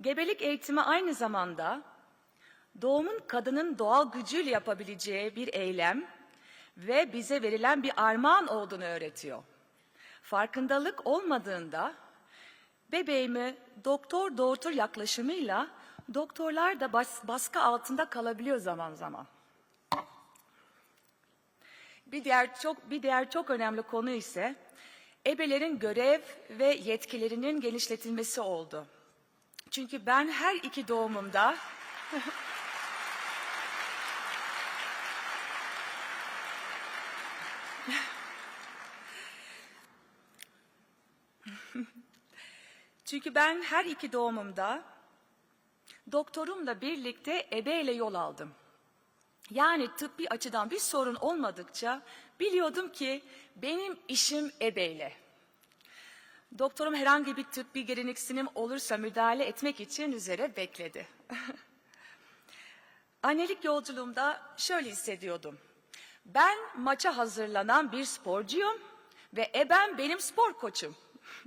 Gebelik eğitimi aynı zamanda doğumun kadının doğal gücüyle yapabileceği bir eylem ve bize verilen bir armağan olduğunu öğretiyor. Farkındalık olmadığında bebeğimi doktor doğurtur yaklaşımıyla doktorlar da bas- baskı altında kalabiliyor zaman zaman. Bir diğer çok bir diğer çok önemli konu ise ebelerin görev ve yetkilerinin genişletilmesi oldu. Çünkü ben her iki doğumumda Çünkü ben her iki doğumumda doktorumla birlikte ebeyle yol aldım. Yani tıbbi açıdan bir sorun olmadıkça biliyordum ki benim işim ebeyle. Doktorum herhangi bir tıbbi gereksinim olursa müdahale etmek için üzere bekledi. Annelik yolculuğumda şöyle hissediyordum. Ben maça hazırlanan bir sporcuyum ve ebem benim spor koçum.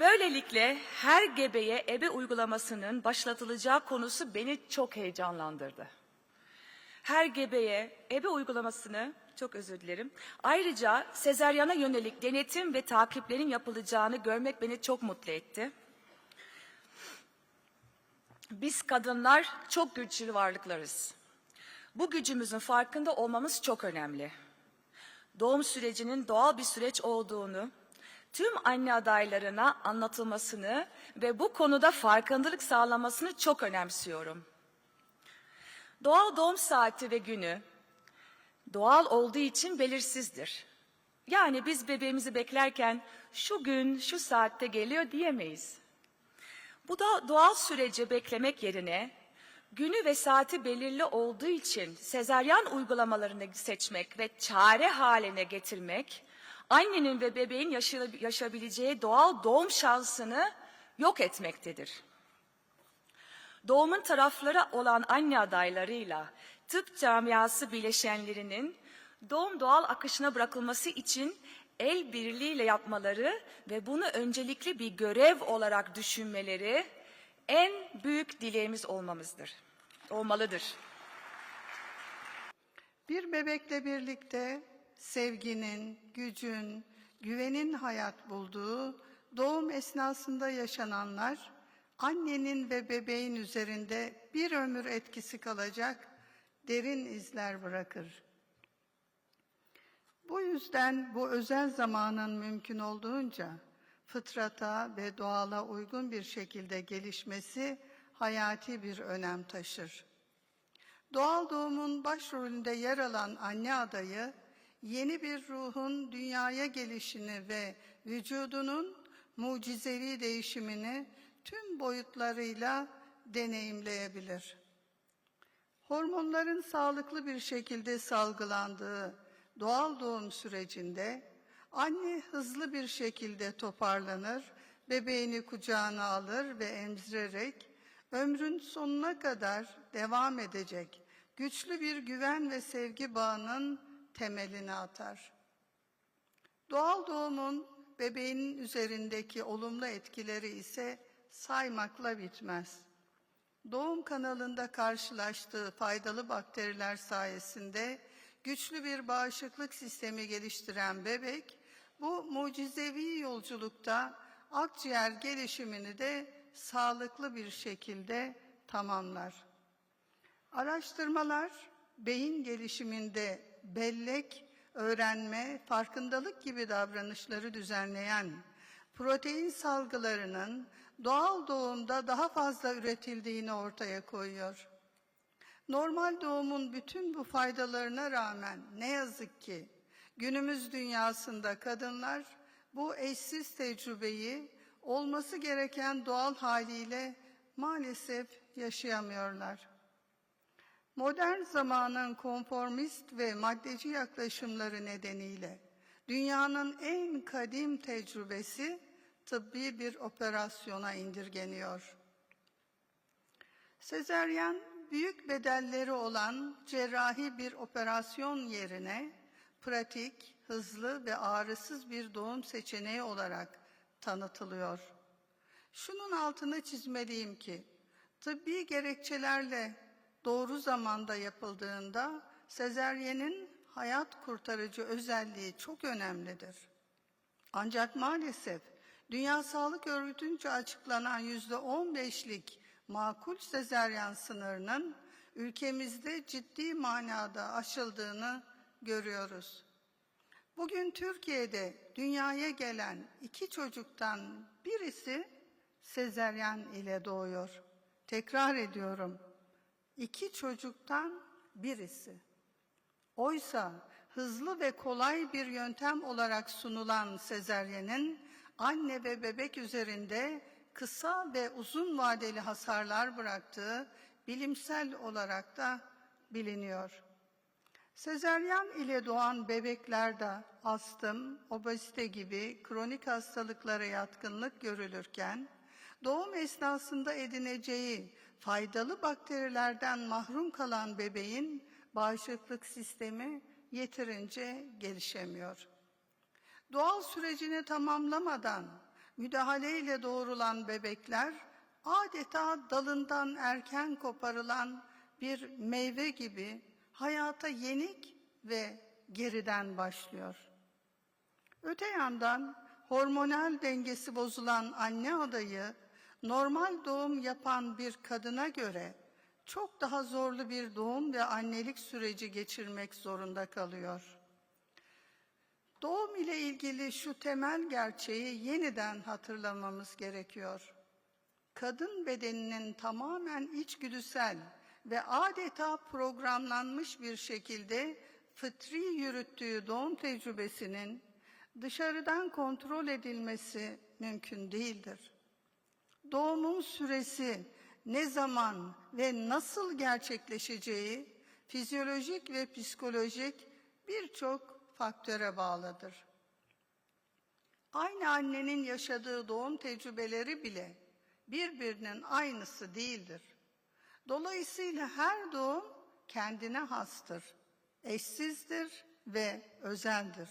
Böylelikle her gebeye ebe uygulamasının başlatılacağı konusu beni çok heyecanlandırdı. Her gebeye ebe uygulamasını çok özür dilerim. Ayrıca sezeryana yönelik denetim ve takiplerin yapılacağını görmek beni çok mutlu etti. Biz kadınlar çok güçlü varlıklarız. Bu gücümüzün farkında olmamız çok önemli. Doğum sürecinin doğal bir süreç olduğunu, tüm anne adaylarına anlatılmasını ve bu konuda farkındalık sağlamasını çok önemsiyorum. Doğal doğum saati ve günü doğal olduğu için belirsizdir. Yani biz bebeğimizi beklerken şu gün, şu saatte geliyor diyemeyiz. Bu da doğal süreci beklemek yerine günü ve saati belirli olduğu için sezaryen uygulamalarını seçmek ve çare haline getirmek annenin ve bebeğin yaşa- yaşayabileceği doğal doğum şansını yok etmektedir. Doğumun tarafları olan anne adaylarıyla tıp camiası bileşenlerinin doğum doğal akışına bırakılması için el birliğiyle yapmaları ve bunu öncelikli bir görev olarak düşünmeleri en büyük dileğimiz olmamızdır. Olmalıdır. Bir bebekle birlikte sevginin, gücün, güvenin hayat bulduğu doğum esnasında yaşananlar annenin ve bebeğin üzerinde bir ömür etkisi kalacak derin izler bırakır. Bu yüzden bu özel zamanın mümkün olduğunca fıtrata ve doğala uygun bir şekilde gelişmesi hayati bir önem taşır. Doğal doğumun başrolünde yer alan anne adayı, yeni bir ruhun dünyaya gelişini ve vücudunun mucizevi değişimini tüm boyutlarıyla deneyimleyebilir. Hormonların sağlıklı bir şekilde salgılandığı doğal doğum sürecinde anne hızlı bir şekilde toparlanır, bebeğini kucağına alır ve emzirerek ömrün sonuna kadar devam edecek güçlü bir güven ve sevgi bağının temelini atar. Doğal doğumun bebeğin üzerindeki olumlu etkileri ise saymakla bitmez. Doğum kanalında karşılaştığı faydalı bakteriler sayesinde güçlü bir bağışıklık sistemi geliştiren bebek, bu mucizevi yolculukta akciğer gelişimini de sağlıklı bir şekilde tamamlar. Araştırmalar beyin gelişiminde bellek, öğrenme, farkındalık gibi davranışları düzenleyen protein salgılarının doğal doğumda daha fazla üretildiğini ortaya koyuyor. Normal doğumun bütün bu faydalarına rağmen ne yazık ki günümüz dünyasında kadınlar bu eşsiz tecrübeyi olması gereken doğal haliyle maalesef yaşayamıyorlar. Modern zamanın konformist ve maddeci yaklaşımları nedeniyle dünyanın en kadim tecrübesi tıbbi bir operasyona indirgeniyor. Sezeryen büyük bedelleri olan cerrahi bir operasyon yerine pratik, hızlı ve ağrısız bir doğum seçeneği olarak tanıtılıyor. Şunun altını çizmeliyim ki, tıbbi gerekçelerle doğru zamanda yapıldığında sezeryenin hayat kurtarıcı özelliği çok önemlidir. Ancak maalesef Dünya Sağlık Örgütü'nce açıklanan yüzde on beşlik makul sezeryan sınırının ülkemizde ciddi manada aşıldığını görüyoruz. Bugün Türkiye'de dünyaya gelen iki çocuktan birisi sezeryan ile doğuyor. Tekrar ediyorum. iki çocuktan birisi. Oysa hızlı ve kolay bir yöntem olarak sunulan sezeryenin anne ve bebek üzerinde kısa ve uzun vadeli hasarlar bıraktığı bilimsel olarak da biliniyor. Sezeryan ile doğan bebeklerde astım, obezite gibi kronik hastalıklara yatkınlık görülürken, doğum esnasında edineceği faydalı bakterilerden mahrum kalan bebeğin bağışıklık sistemi yeterince gelişemiyor. Doğal sürecini tamamlamadan müdahaleyle doğurulan bebekler adeta dalından erken koparılan bir meyve gibi hayata yenik ve geriden başlıyor. Öte yandan hormonal dengesi bozulan anne adayı normal doğum yapan bir kadına göre çok daha zorlu bir doğum ve annelik süreci geçirmek zorunda kalıyor. Doğum ile ilgili şu temel gerçeği yeniden hatırlamamız gerekiyor. Kadın bedeninin tamamen içgüdüsel ve adeta programlanmış bir şekilde fıtri yürüttüğü doğum tecrübesinin dışarıdan kontrol edilmesi mümkün değildir. Doğumun süresi ne zaman ve nasıl gerçekleşeceği fizyolojik ve psikolojik birçok faktöre bağlıdır. Aynı annenin yaşadığı doğum tecrübeleri bile birbirinin aynısı değildir. Dolayısıyla her doğum kendine hastır, eşsizdir ve özeldir.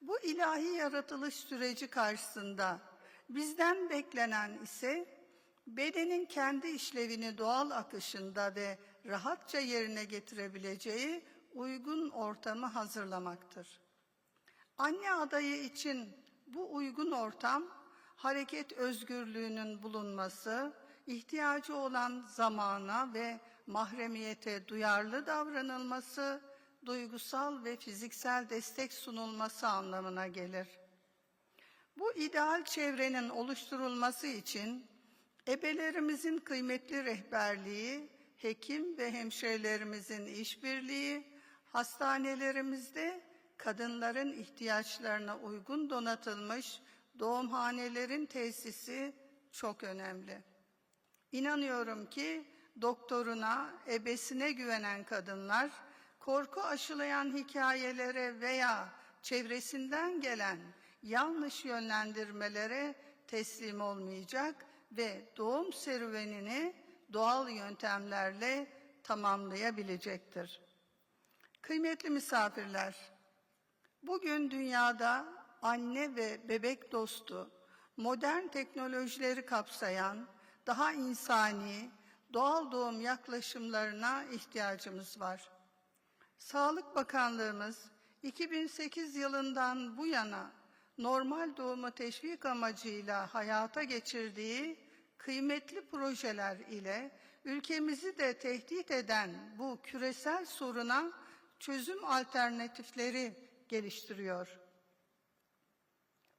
Bu ilahi yaratılış süreci karşısında bizden beklenen ise bedenin kendi işlevini doğal akışında ve rahatça yerine getirebileceği uygun ortamı hazırlamaktır. Anne adayı için bu uygun ortam hareket özgürlüğünün bulunması, ihtiyacı olan zamana ve mahremiyete duyarlı davranılması, duygusal ve fiziksel destek sunulması anlamına gelir. Bu ideal çevrenin oluşturulması için ebelerimizin kıymetli rehberliği, hekim ve hemşirelerimizin işbirliği, hastanelerimizde kadınların ihtiyaçlarına uygun donatılmış doğumhanelerin tesisi çok önemli. İnanıyorum ki doktoruna, ebesine güvenen kadınlar korku aşılayan hikayelere veya çevresinden gelen yanlış yönlendirmelere teslim olmayacak ve doğum serüvenini doğal yöntemlerle tamamlayabilecektir. Kıymetli misafirler, bugün dünyada anne ve bebek dostu, modern teknolojileri kapsayan, daha insani, doğal doğum yaklaşımlarına ihtiyacımız var. Sağlık Bakanlığımız 2008 yılından bu yana normal doğumu teşvik amacıyla hayata geçirdiği kıymetli projeler ile ülkemizi de tehdit eden bu küresel soruna çözüm alternatifleri geliştiriyor.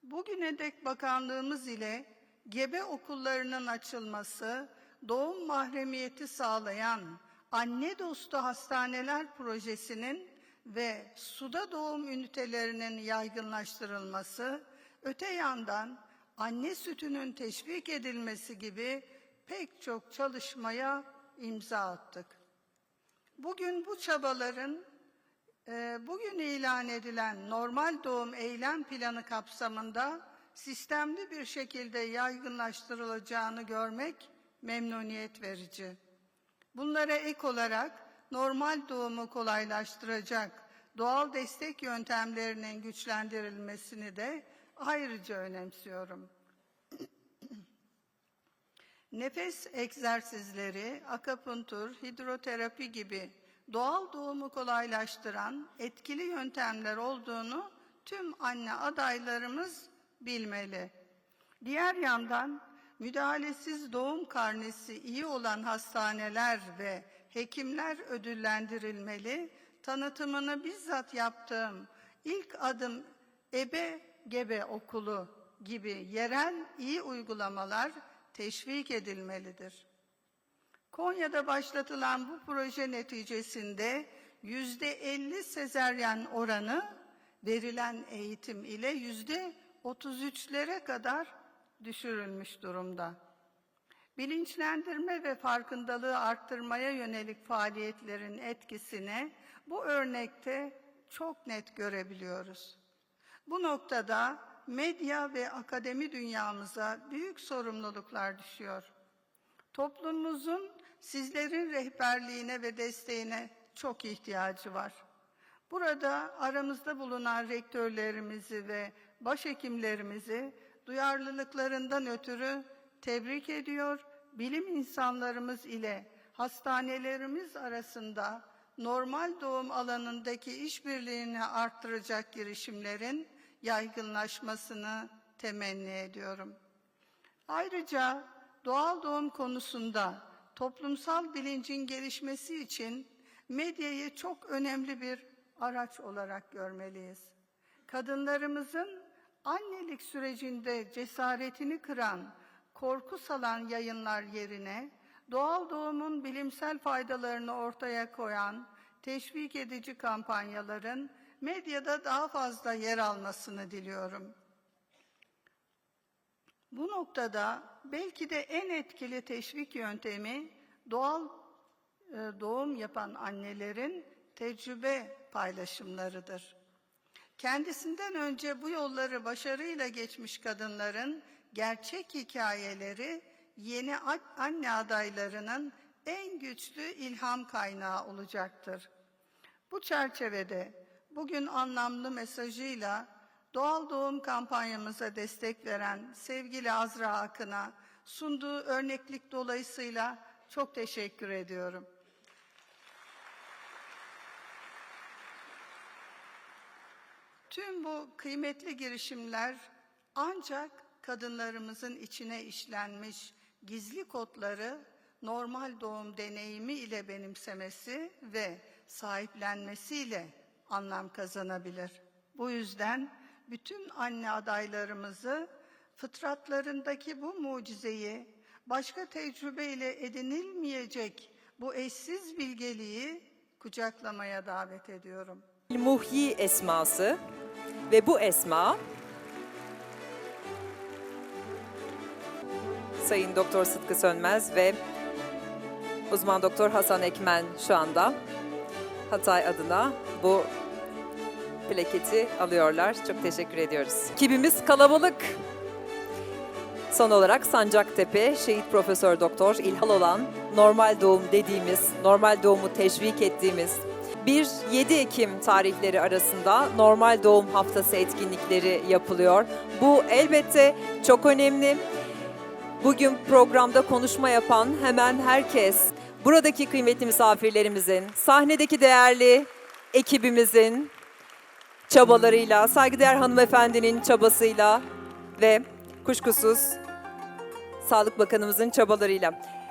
Bugüne dek bakanlığımız ile gebe okullarının açılması, doğum mahremiyeti sağlayan anne dostu hastaneler projesinin ve suda doğum ünitelerinin yaygınlaştırılması, öte yandan anne sütünün teşvik edilmesi gibi pek çok çalışmaya imza attık. Bugün bu çabaların bugün ilan edilen normal doğum eylem planı kapsamında sistemli bir şekilde yaygınlaştırılacağını görmek memnuniyet verici. Bunlara ek olarak normal doğumu kolaylaştıracak doğal destek yöntemlerinin güçlendirilmesini de ayrıca önemsiyorum. Nefes egzersizleri, akapuntur, hidroterapi gibi doğal doğumu kolaylaştıran etkili yöntemler olduğunu tüm anne adaylarımız bilmeli. Diğer yandan müdahalesiz doğum karnesi iyi olan hastaneler ve hekimler ödüllendirilmeli. Tanıtımını bizzat yaptığım ilk adım ebe gebe okulu gibi yerel iyi uygulamalar teşvik edilmelidir. Konya'da başlatılan bu proje neticesinde yüzde 50 sezeryen oranı verilen eğitim ile yüzde 33'lere kadar düşürülmüş durumda. Bilinçlendirme ve farkındalığı arttırmaya yönelik faaliyetlerin etkisini bu örnekte çok net görebiliyoruz. Bu noktada medya ve akademi dünyamıza büyük sorumluluklar düşüyor. Toplumumuzun sizlerin rehberliğine ve desteğine çok ihtiyacı var. Burada aramızda bulunan rektörlerimizi ve başhekimlerimizi duyarlılıklarından ötürü tebrik ediyor. Bilim insanlarımız ile hastanelerimiz arasında normal doğum alanındaki işbirliğini arttıracak girişimlerin yaygınlaşmasını temenni ediyorum. Ayrıca doğal doğum konusunda toplumsal bilincin gelişmesi için medyayı çok önemli bir araç olarak görmeliyiz. Kadınlarımızın annelik sürecinde cesaretini kıran, korku salan yayınlar yerine doğal doğumun bilimsel faydalarını ortaya koyan teşvik edici kampanyaların medyada daha fazla yer almasını diliyorum. Bu noktada belki de en etkili teşvik yöntemi doğal e, doğum yapan annelerin tecrübe paylaşımlarıdır. Kendisinden önce bu yolları başarıyla geçmiş kadınların gerçek hikayeleri yeni anne adaylarının en güçlü ilham kaynağı olacaktır. Bu çerçevede bugün anlamlı mesajıyla doğal doğum kampanyamıza destek veren sevgili Azra Akın'a sunduğu örneklik dolayısıyla çok teşekkür ediyorum. Tüm bu kıymetli girişimler ancak kadınlarımızın içine işlenmiş gizli kodları normal doğum deneyimi ile benimsemesi ve sahiplenmesiyle anlam kazanabilir. Bu yüzden bütün anne adaylarımızı fıtratlarındaki bu mucizeyi başka tecrübeyle edinilmeyecek bu eşsiz bilgeliği kucaklamaya davet ediyorum. Muhyi esması ve bu esma Sayın Doktor Sıtkı Sönmez ve uzman doktor Hasan Ekmen şu anda Hatay adına bu plaketi alıyorlar. Çok teşekkür ediyoruz. Ekibimiz kalabalık. Son olarak Sancaktepe Şehit Profesör Doktor İlhal olan normal doğum dediğimiz, normal doğumu teşvik ettiğimiz 1-7 Ekim tarihleri arasında normal doğum haftası etkinlikleri yapılıyor. Bu elbette çok önemli. Bugün programda konuşma yapan hemen herkes, buradaki kıymetli misafirlerimizin, sahnedeki değerli ekibimizin çabalarıyla, saygıdeğer hanımefendinin çabasıyla ve kuşkusuz Sağlık Bakanımızın çabalarıyla.